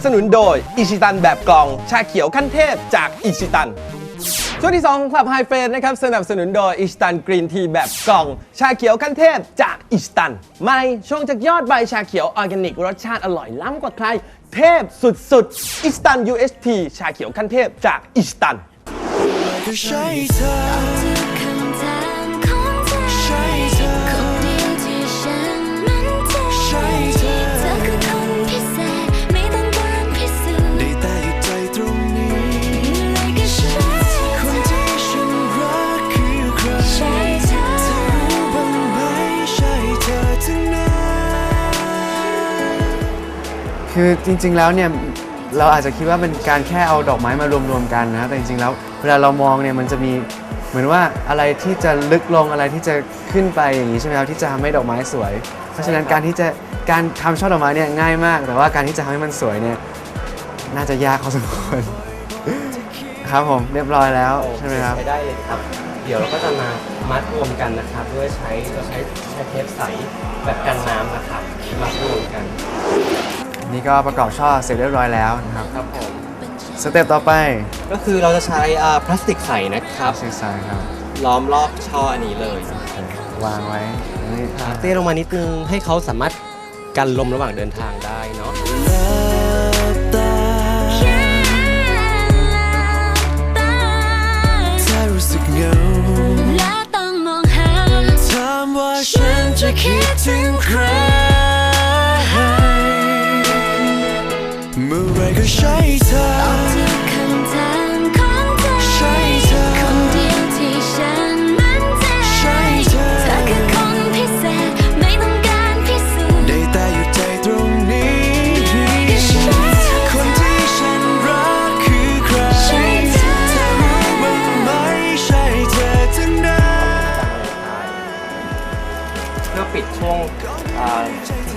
สนับสนุนโดยอิชิตันแบบกล่อง ชาเขียวขั้นเทพจากอิชิตันช่วงที่2ของคลับไฮเฟนนะครับสนับสนุนโดยอิชิตันกรีนทีแบบกล่อง ชาเขียวขั้นเทพจากอิชิตันไม่ชงจากยอดใบชาเขียวออร์แกนิก รสชาติอร่อยล้ำกว่าใคร เทพสุดๆอิชิตัน UST ชาเขียวขั้นเทพจากอิชิตัน คือจริงๆแล้วเนี่ยเราอาจจะคิดว่าเป็นการแค่เอาดอกไม้มารวมๆกันนะแต่จริงๆแล้วเวลาเรามองเนี่ยมันจะมีเหมือนว่าอะไรที่จะลึกลงอะไรที่จะขึ้นไปอย่างนี้ใช่ไหมครับที่จะทำให้ดอกไม้สวย เพราะฉะนั้นการที่จะการทำช่อดอกไม้เนี่ยง่ายมาก แต่ว่าการที่จะทำให้มันสวยเนี่ยน่าจะยากพอสมควร ครับผมเรียบร้อยแล้วใช่ไหมครับ ใช้ได้เลยครับ เดี๋ยวเราก็จะมามัดรวมกันนะครับด้วยใช้เราใช้ใช้เทปใสแบบกันน้ำนะครับมัดรวมกัน นี่ก็ประกอบช่อเสร็จเรียบร้อยแล้วนะครับครับผมสเต็ปต่อไปก็คือเราจะใช้อ่าพลาสติกใสนะครับซีไซน์ครับล้อมรอบช่ออันนี้เลยวางไว้นี่เตี้ยลงมานิดนึงให้เขาสามารถกันลมระหว่างเดินทางได้เนาะ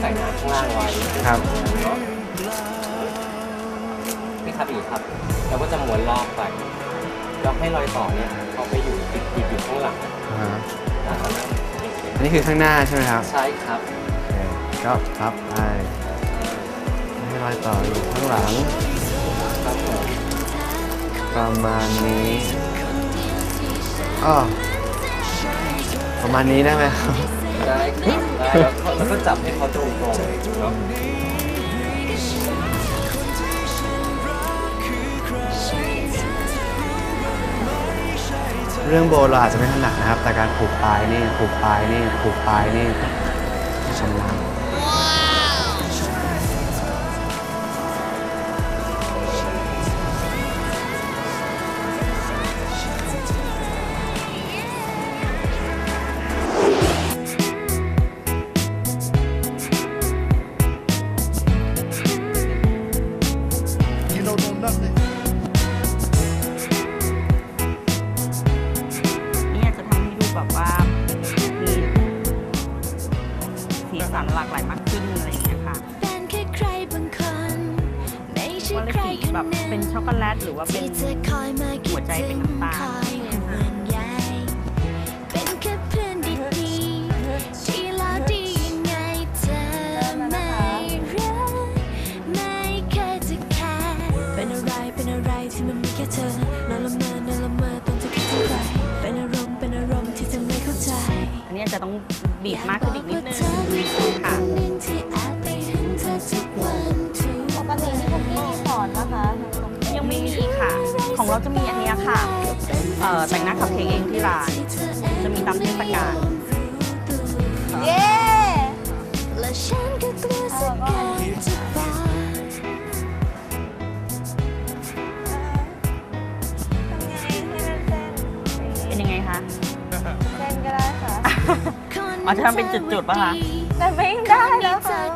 ใส่น้ำข้างล่างไว้ครับเนาะนี่ครับอีกครับเราก็จะม้วนรอบไปแล้วให้รอยต่อเนี่ยเขาไปอยู่ติดติดอยู่ข้างหลังอ่าฮะนะครับอันนี้คือข้างหน้าใช่ไหมครับใช่ครับ โอเคก็พับไปให้รอยต่ออยู่ข้างหลังครับผมประมาณนี้อ้อประมาณนี้ได้ไหมครับ ได้ครับได้แล้วก็แล้วก็จับให้เขาตรงๆเนาะเรื่องโบเราอาจจะไม่ถนัดนะครับ แต่การผูกปลายนี่ผูกปลายนี่ผูกปลายนี่ชำนาญ โกแลตหรือว่าเป็นที่จะคอยมาคิหัดวใจถึเป็นงน้ำตาลคอยห่วงใยเป็นแค่เพื่อนดีๆที่แล้วดียังไงเธอไม่รักไม่เคยจะแคร์เป็นอะไรเป็นอะไรที่มันมีแค่เธอนอนละเมอนอนละเมอตอนจะคิดถึงใครเป็นอารมณ์เป็นอารมณ์ที่เธอไม่เข้าใจอันนี้อาจจะต้องบีบมากขึ้นอีกนิด เราจะมีอันเนี้ยค่ะเอ่อแต่งหน้าขับเค้กเองที่ร้าน จะมีตามเทศกาลเย้และฉันก็กลัวสักการจะบอกเป็นยังไงคะเส้นก็ได้ค่ะอ๋อจะทำเป็นจุดๆป่ะคะ แต่ไม่ได้แล้วเธค่ะ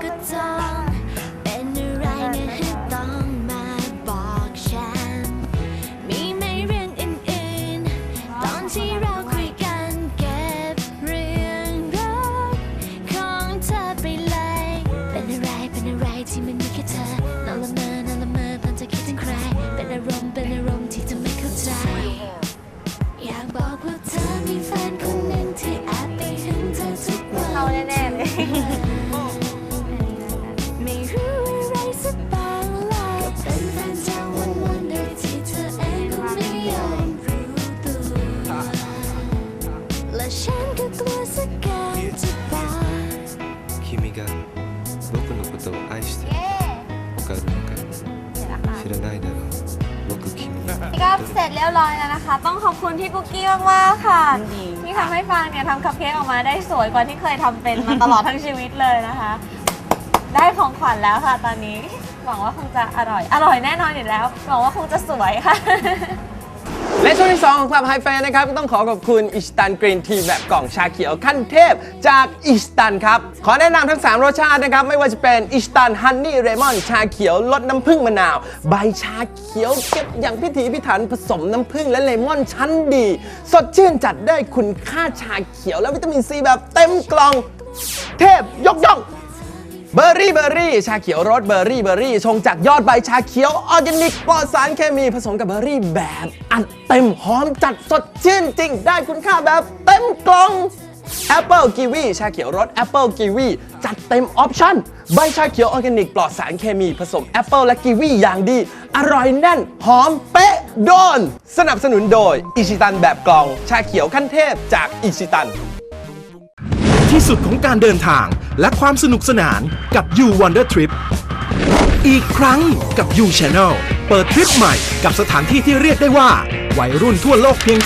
เสร็จเรียบร้อยแล้วนะคะ ต้องขอบคุณพี่กุ๊กกี้มากๆค่ะ ที่ทำให้ฟางเนี่ยทำคัพเค้กออกมาได้สวยกว่าที่เคยทำเป็นมาตลอดทั้งชีวิตเลยนะคะ ได้ของขวัญแล้วค่ะตอนนี้ หวังว่าคงจะอร่อย อร่อยแน่นอนอยู่แล้ว หวังว่าคงจะสวยค่ะ และช่วงที่ 2 ของคลับไฮเฟนะครับ ก็ต้องขอขอบคุณอิชตันกรีนทีแบบกล่องชาเขียวขั้นเทพจากอิชตันครับ ขอแนะนำทั้ง 3 รสชาตินะครับ ไม่ว่าจะเป็นอิชตันฮันนี่เรมอนชาเขียวรสน้ำผึ้งมะนาว ใบชาเขียวเก็บอย่างพิถีพิถันผสมน้ำผึ้งและเลมอนชั้นดี สดชื่นจัดได้คุณค่าชาเขียวและวิตามินซีแบบเต็มกล่อง เทพยกย่อง เบอร์รี่เบอร์รี่ชาเขียวรสเบอร์รี่เบอร์รี่ชงจากยอดใบชาเขียวออร์แกนิกปลอดสารเคมีผสมกับเบอร์รี่แบบอัดเต็มหอมจัดสดชื่นจริง ได้คุณค่าแบบเต็มกล่อง Apple Kiwi ชาเขียวรส Apple Kiwi จัดเต็มออปชั่นใบชาเขียวออร์แกนิกปลอดสารเคมีผสมแอปเปิลและกีวีอย่างดี อร่อยแน่น หอมเป๊ะ โดน สนับสนุนโดยอิชิตันแบบกล่อง ชาเขียวขั้นเทพจากอิชิตัน ที่สุดของการเดินทางและความสนุกสนานกับ You Wonder Trip อีกครั้งกับ You Channel เปิดทริปใหม่กับสถานที่ที่เรียกได้ว่า วัยรุ่นทั่วโลกเพียง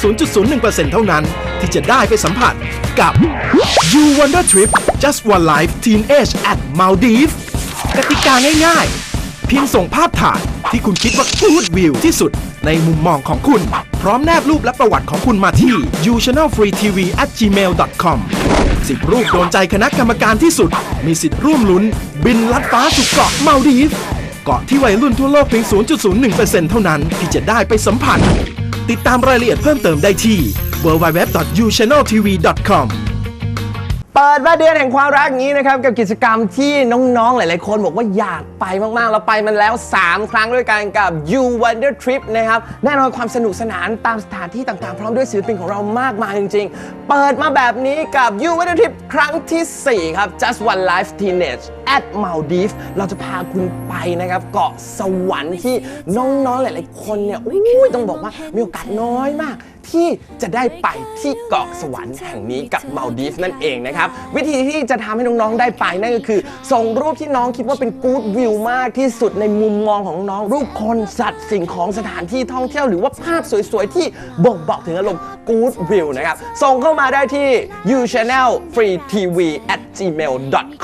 0.01%เท่านั้น ที่จะได้ไปสัมผัสกับ You Wonder Trip Just One Life Teenage at Maldives กติกาง่ายๆ เพียงส่งภาพถ่ายที่คุณคิดว่า good view ที่สุดในมุมมองของคุณ พร้อมแนบรูปและประวัติของคุณมาที่ uchannelfree.tv@gmail.com สิบรูปโดนใจคณะกรรมการที่สุด มีสิทธิ์ร่วมลุ้น บินลัดฟ้าสู่เกาะมาดีฟเกาะที่วัยรุ่นทั่วโลกเพียง 0.01%เท่านั้นที่จะได้ไปสัมผัส ติดตามรายละเอียดเพิ่มเติมได้ที่ www.uchanneltv.com เปิดมาเดือนแห่งความรักอย่างนี้นะครับกับกิจกรรมที่น้องๆ หลายๆ คนบอกว่าอยากไปมากๆ เราไปมันแล้ว 3 ครั้งด้วยกันกับ You Wonder Trip นะครับแน่นอนความสนุกสนานตามสถานที่ต่างๆ พร้อมด้วยศิลปินของเรามากมายจริงๆ เปิดมาแบบนี้กับ You Wonder Trip ครั้งทีสี่4 ครับ Just One Life Teenage at Maldives เราจะพาคุณไปนะครับเกาะสวรรค์ที่น้องๆหลายๆคนเนี่ยอุ้ยต้องบอกว่ามีโอกาสน้อยมาก ที่จะได้ไปที่เกาะสวรรค์แห่งนี้กับมาลดีฟนั่นเองนะครับ วิธีที่จะทำให้น้องๆได้ไปนั่นก็คือ ส่งรูปที่น้องคิดว่าเป็นกู๊ดวิวมากที่สุดในมุมมองของน้องรูปคนสัตว์สิ่งของสถานที่ท่องเที่ยวหรือว่าภาพสวยๆ ที่บ่งบอกถึงอารมณ์กู๊ดวิวนะครับ ส่งเข้ามาได้ที่ you channel free tv at gmail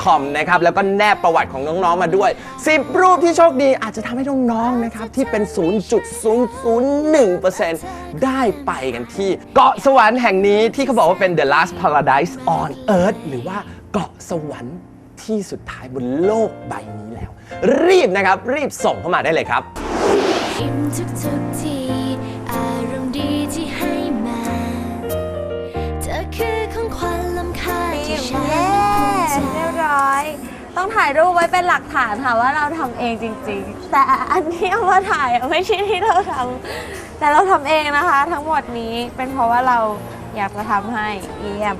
com นะครับแล้วก็แนบประวัติของน้องๆมาด้วย 10 รูปที่โชคดีอาจจะทำให้น้องๆนะครับที่เป็น 0.001%ได้ไปกันที่เกาะสวรรค์แห่งนี้ที่เขาบอกว่าเป็น the last paradise on earth หรือว่าเกาะสวรรค์ที่สุดท้ายบนโลกใบนี้แล้ว รีบนะครับ รีบส่งเข้ามาได้เลยครับ ต้องถ่ายรูปไว้เป็นหลักฐานค่ะว่าเราทำเองจริงๆ แต่อันที่เอามาถ่ายอะไม่ใช่ที่เราทำแต่เราทำเองนะคะ ทั้งหมดนี้เป็นเพราะว่าเราอยากจะทำให้เยี่ยม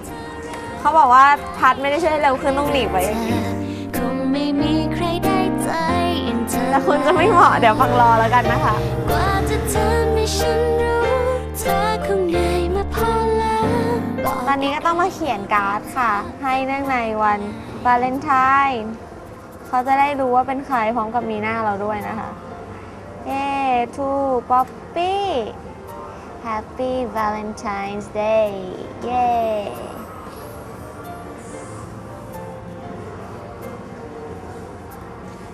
เขาบอกว่าพัดไม่ได้ช่วยให้เร็วขึ้นต้องหนีบไว้อย่างนี้คงไม่มีใครได้ใจอย่างเธอแต่คุณจะไม่เหมาะเดี๋ยวฟังรอแล้วกันนะคะ กว่าจะทำให้ฉันรู้เธอคงเหนื่อยมาพอแล้วบอก ตอนนี้ก็ต้องมาเขียนการ์ดค่ะ ให้เนื่องในวันวาเลนไทน์เขาจะได้รู้ว่าเป็นใครพร้อมกับมีหน้าเราด้วยนะคะ เย้ทูป๊อปปี้ Happy Valentine's Day เย้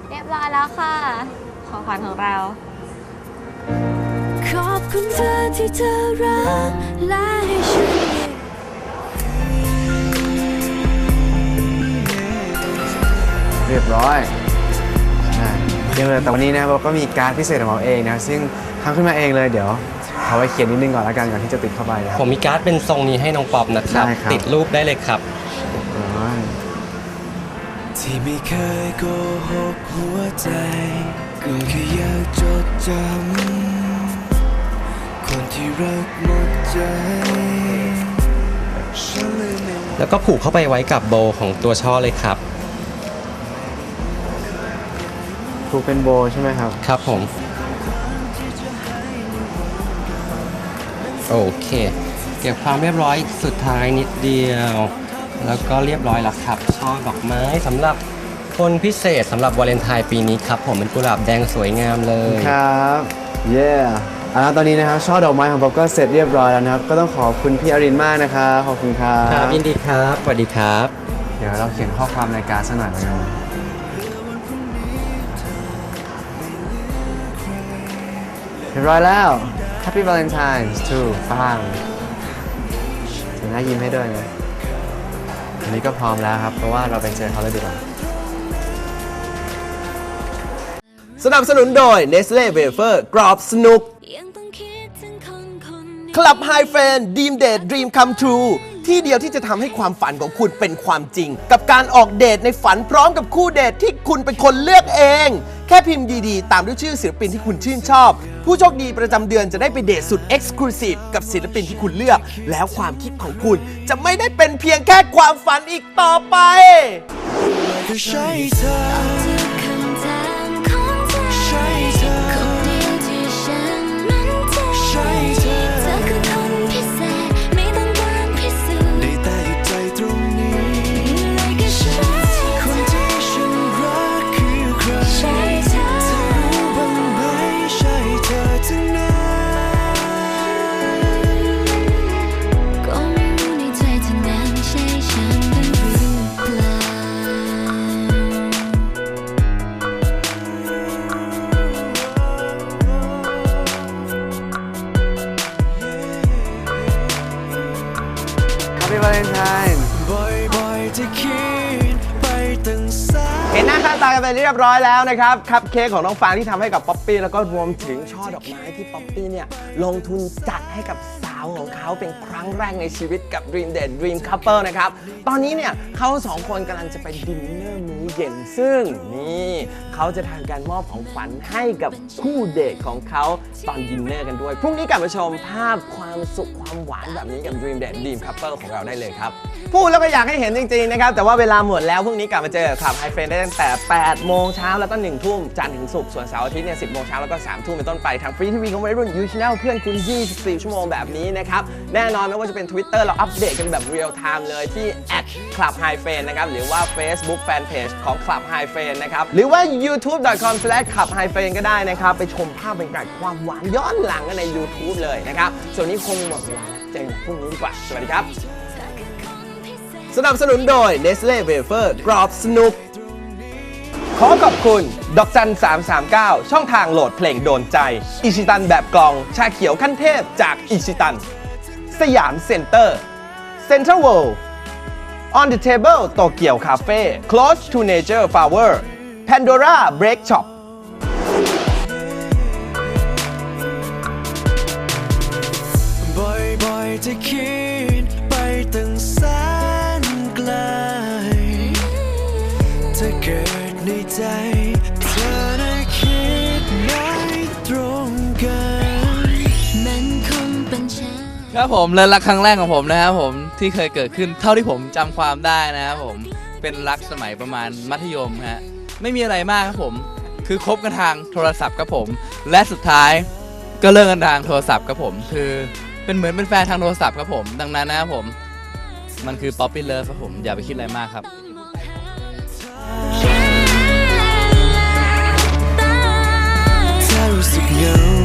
เรียบร้อยแล้วค่ะ ของขวัญของเรา ขอบคุณเธอที่เธอรักและให้ฉัน เรียบร้อยอ่าเรียบร้อยแต่วันนี้นะครับเราก็มีการดพิเศษของเราเองนะซึ่งทำขึ้นมาเองเลยเดี๋ยวเอาไว้เขียนนิดนึงก่อนละกันก่อนที่จะติดเข้าไปนะครับ ผมมีการ์ดเป็นทรงนี้ให้น้องป๊อบนะครับ ได้ครับ ติดรูปได้เลยครับร้อยที่ไม่เคยโกหกหัวใจ ก็แค่อยากจดจำ คนที่รักหมดใจ ฉันเลยไม่ แล้วก็ผูกเข้าไปไว้กับโบของตัวช่อเลยครับ ถูกเป็นโบใช่ไหมครับ ครับผม โอเค เก็บความเรียบร้อยสุดท้ายนิดเดียว แล้วก็เรียบร้อยแล้วครับช่อดอกไม้สำหรับคนพิเศษสำหรับวาเลนไทน์ปีนี้ครับ ผมเป็นกุหลาบแดงสวยงามเลย ครับ เย้อ่าตอนนี้นะครับช่อดอกไม้ของป๊อปก็เสร็จเรียบร้อยแล้วนะครับ ก็ต้องขอบคุณพี่อรินมากนะครับขอบคุณครับ ครับยินดีครับสวัสดีครับ เดี๋ยวเราเขียนข้อความในการดสักหน่อยแล้วกัน เรียบร้อยแล้ว Happy Valentine's to ฟังถึงหน้ายิ้มให้ด้วยนะอันนี้ก็พร้อมแล้วครับ เพราะว่าเราไปเจอเขาเลยดีกว่าสนับสนุนโดย Nestle Wafer กรอบสนุกยังต้องคิดถึงคนคนนี้คลับไฮเฟนดีมเดทดรีมคัมทรูที่เดียวที่จะทำให้ความฝันของคุณเป็นความจริง กับการออกเดทในฝันพร้อมกับคู่เดทที่คุณเป็นคนเลือกเอง แค่พิมพ์ดีๆ ตามด้วยชื่อศิลปินที่คุณชื่นชอบ ผู้โชคดีประจำเดือนจะได้ไปเดทสุดเอ็กซ์คลูซีฟกับศิลปินที่คุณเลือก แล้วความคิดของคุณจะไม่ได้เป็นเพียงแค่ความฝันอีกต่อไป ใช่เธอ Happy Valentine บ่อยๆจะคิดไปตั้งสนเห็นหน้าค่าตากันไปเรียบร้อยแล้วนะครับคัพเค้กของน้องฟางที่ทำให้กับป๊อปปี้แล้วก็รวมถึงช่อดอกไม้ที่ป๊อปปี้เนี่ยลงทุนจัดให้กับาวของเขาเป็นครั้งแรกในชีวิตกับ Dream Date Dream Couple นะครับ ตอนนี้เนี่ยเขาสองคนกำลังจะไปดินเนอร์มื้อเย็นซึ่งนี่เขาจะทำการมอบของขวัญให้กับคู่เดทของเขาตอนดินเนอร์กันด้วย พรุ่งนี้กลับมาชมภาพความสุขความหวานแบบนี้กับ Dream Date Dream Couple ของเราได้เลยครับ พูดแล้วก็อยากให้เห็นจริงๆนะครับแต่ว่าเวลาหมดแล้วพรุ่งนี้กลับมาเจอกับไฮเฟนได้ตั้งแต่ 8 โมงเช้าแล้วก็1ทุ่มจันทร์ถึงศุกร์ส่วนเสาร์อาทิตย์เนี่ย10โมงเช้าแล้วก็3ทุ่มเป็นต้นไปทางฟรีทีวีของวัยรุ่นยูชแนลเพื่อนคุณ 24 ชั่วโมงแบบนี้นะครับ แน่นอนไม่ว่าจะเป็น Twitter เราอัปเดตกันแบบเรียลไทม์เลยที่ @club h i f e n นะครับ หรือว่า Facebook Fanpage ของ Club h i f e n นะครับ หรือว่า youtube.com/club h i f e n ก็ได้นะครับ ไปชมภาพบรรยากาศความหวานย้อนหลังกันใน YouTube เลยนะครับ ส่วนนี้คงหมดเวลาแล้วเจอกันพรุ่งนี้ดีกว่า สวัสดีครับ สนับสนุนโดย Nestle Wafer กรอบสนุก ขอขอบคุณ ดอกจัน 339 ช่องทางโหลดเพลงโดนใจ อิชิตันแบบกลอง ชาเขียวขั้นเทพจากอิชิตัน สยามเซ็นเตอร์ เซ็นทรัลเวิลด์ On the Table โตเกียวคาเฟ่ Close to Nature Flower Pandora Break Shop บ่อ ครับผมและรักครั้งแรกของผมนะครับผมที่เคยเกิดขึ้นเท่าที่ผมจำความได้นะครับผมเป็นรักสมัยประมาณมัธยมฮะไม่มีอะไรมากครับผมคือคบกันทางโทรศัพท์ครับผม และสุดท้ายก็เลิกกันทางโทรศัพท์ครับผมคือเป็นเหมือนเป็นแฟนทางโทรศัพท์ครับผมดังนั้นนะครับผมมันคือ Poppy Love ครับผมอย่าไปคิดอะไรมากครับ เธอรู้สึกเหง